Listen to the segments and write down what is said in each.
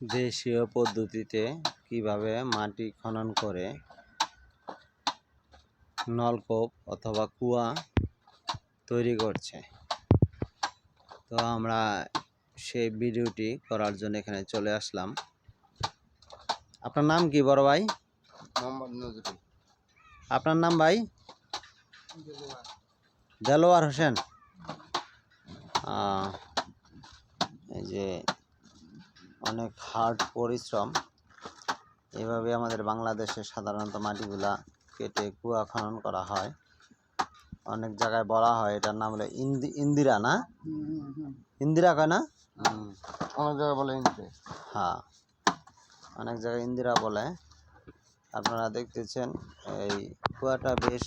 দেশীয় পদ্ধতিতে কীভাবে মাটি খনন করে নলকূপ অথবা কুয়া তৈরি করছে। তো আমরা সেই ভিডিওটি করার জন্য এখানে চলে আসলাম। আপনার নাম কি বড় ভাই? মোহাম্মদ নজরুল। আপনার নাম ভাই? দেলোয়ার। হোসেন। এই যে অনেক হার্ড পরিশ্রম। এভাবে আমাদের বাংলাদেশে সাধারণত মাটিগুলা কেটে কুয়া খনন করা হয়। অনেক জায়গায় বলা হয় এটার নাম হলো ইন্দি ইন্দিরা না? ইন্দিরা কয় না? অনেক জায়গায় বলে ইনতে হ্যাঁ অনেক জায়গায় ইন্দিরা বলে। আপনারা দেখতেছেন এই কুয়াটা বেশ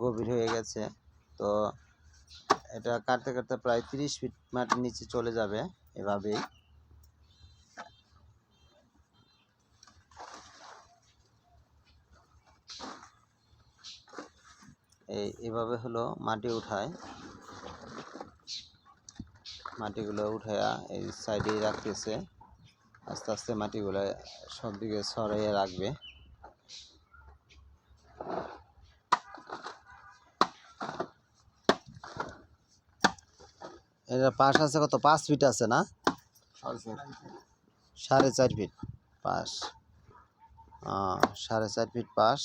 গভীর হয়ে গেছে। তো এটা কাটতে কাটতে প্রায় তিরিশ ফিট মাটির নিচে চলে যাবে এভাবেই। এই এভাবে হলো মাটি উঠায়। মাটিগুলো উঠায়া এই সাইডে রাখতেছে। আস্তে আস্তে মাটিগুলো সব দিকে সরাইয়ে রাখবে। এটা পাশ আছে কত? পাঁচ ফিট আছে না? সাড়ে চার ফিট। পাশ। সাড়ে চার ফিট পাশ।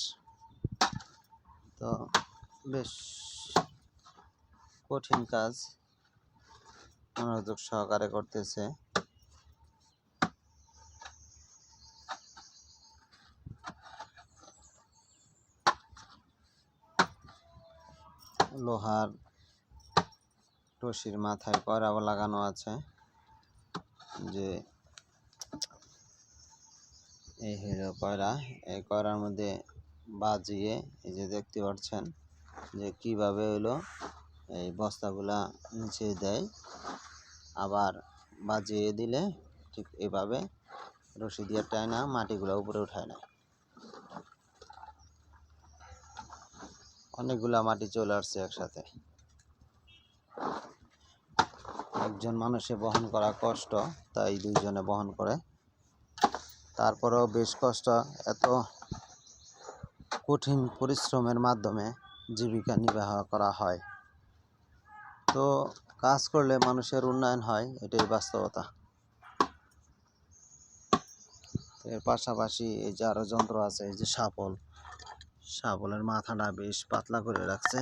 তো বেশ কঠিন কাজ। মনোযোগ সহকারে করতেছে। লোহার টসির মাথায় কয়রা লাগানো আছে। যে এই হলো কয়রা। এই কয়রার মধ্যে বাজিয়ে এই যে দেখতে পাচ্ছেন যে কীভাবে হলো এই বস্তাগুলা নিচে দেয়, আবার বাজিয়ে দিলে ঠিক এভাবে রশি দিয়ে টায় না, মাটিগুলো উপরে উঠায় না। অনেকগুলা মাটি চলে আসছে একসাথে। একজন মানুষে বহন করা কষ্ট, তাই দুইজনে বহন করে। তারপরেও বেশ কষ্ট, এত কঠিন পরিশ্রমের মাধ্যমে জীবিকা নির্বাহ করা হয়। তো কাজ করলে মানুষের উন্নয়ন হয়, এটাই বাস্তবতা। এর পাশাপাশি এই যে আরও যন্ত্র আছে, এই যে শাপল, শাপলের মাথাটা বেশ পাতলা করে রাখছে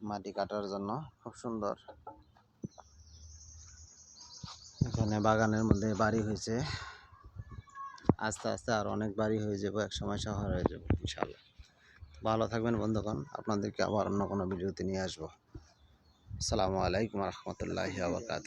মাটি কাটার জন্য, খুব সুন্দর। এখানে বাগানের মধ্যে বাড়ি হয়েছে। আস্তে আস্তে আর অনেক বাড়ি হয়ে যাব এক সময় শহর হয়ে যাব, ইনশাল্লাহ। ভালো থাকবেন বন্ধুগণ আপনাদেরকে আবার অন্য কোনো ভিডিওতে নিয়ে আসব। আসসালামু আলাইকুম রহমতুল্লাহি আবরকাত